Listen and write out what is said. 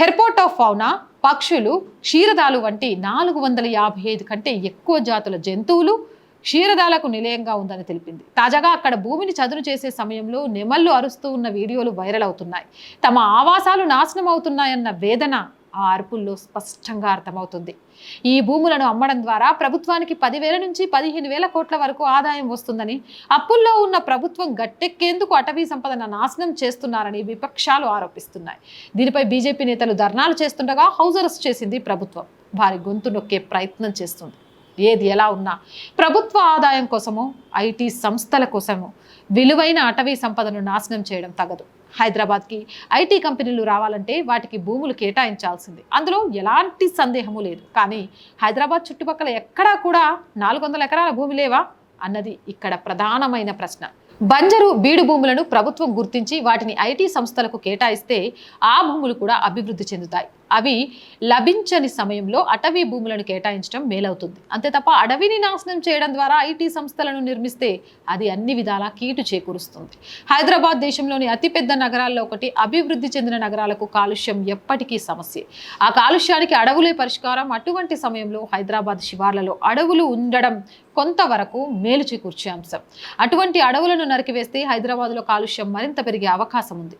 హెర్పోటోఫౌనా పక్షులు క్షీరదాలు వంటి నాలుగు వందల యాభై ఐదు కంటే ఎక్కువ జాతుల జంతువులు క్షీరదాలకు నిలయంగా ఉందని తెలిపింది. తాజాగా అక్కడ భూమిని చదును చేసే సమయంలో నెమళ్ళు అరుస్తూ ఉన్న వీడియోలు వైరల్ అవుతున్నాయి. తమ ఆవాసాలు నాశనం అవుతున్నాయన్న వేదన ఆ అరుపుల్లో స్పష్టంగా అర్థమవుతుంది. ఈ భూములను అమ్మడం ద్వారా ప్రభుత్వానికి పదివేల నుంచి పదిహేను వేల కోట్ల వరకు ఆదాయం వస్తుందని అప్పుల్లో ఉన్న ప్రభుత్వం గట్టెక్కేందుకు అటవీ సంపదను నాశనం చేస్తున్నారని విపక్షాలు ఆరోపిస్తున్నాయి. దీనిపై బీజేపీ నేతలు ధర్నాలు చేస్తుండగా హౌస్ అరెస్ట్ చేసింది ప్రభుత్వం. వారి గొంతు నొక్కే ప్రయత్నం చేస్తుంది. ఏది ఎలా ఉన్నా. ప్రభుత్వ ఆదాయం కోసము ఐటీ సంస్థల కోసము విలువైన అటవీ సంపదను నాశనం చేయడం తగదు. హైదరాబాద్కి ఐటీ కంపెనీలు రావాలంటే వాటికి భూములు కేటాయించాల్సింది. అందులో ఎలాంటి సందేహము లేదు. కానీ హైదరాబాద్ చుట్టుపక్కల ఎక్కడా కూడా నాలుగు వందల ఎకరాల భూమి లేవా అన్నది ఇక్కడ ప్రధానమైన ప్రశ్న. బంజరు బీడు భూములను ప్రభుత్వం గుర్తించి వాటిని ఐటీ సంస్థలకు కేటాయిస్తే ఆ భూములు కూడా అభివృద్ధి చెందుతాయి. అవి లభించని సమయంలో అటవీ భూములను కేటాయించడం మేలవుతుంది. అంతే తప్ప అడవిని నాశనం చేయడం ద్వారా ఐటీ సంస్థలను నిర్మిస్తే అది అన్ని విధాలా కీటు చేకూరుస్తుంది. హైదరాబాద్ దేశంలోని అతిపెద్ద నగరాల్లో ఒకటి అభివృద్ధి చెందిన నగరాలకు కాలుష్యం ఎప్పటికీ సమస్య. ఆ కాలుష్యానికి అడవులే పరిష్కారం. అటువంటి సమయంలో హైదరాబాద్ శివార్లలో అడవులు ఉండడం కొంతవరకు మేలు చేకూర్చే అంశం. అటువంటి అడవులను నరికివేస్తే హైదరాబాద్లో కాలుష్యం మరింత పెరిగే అవకాశం ఉంది.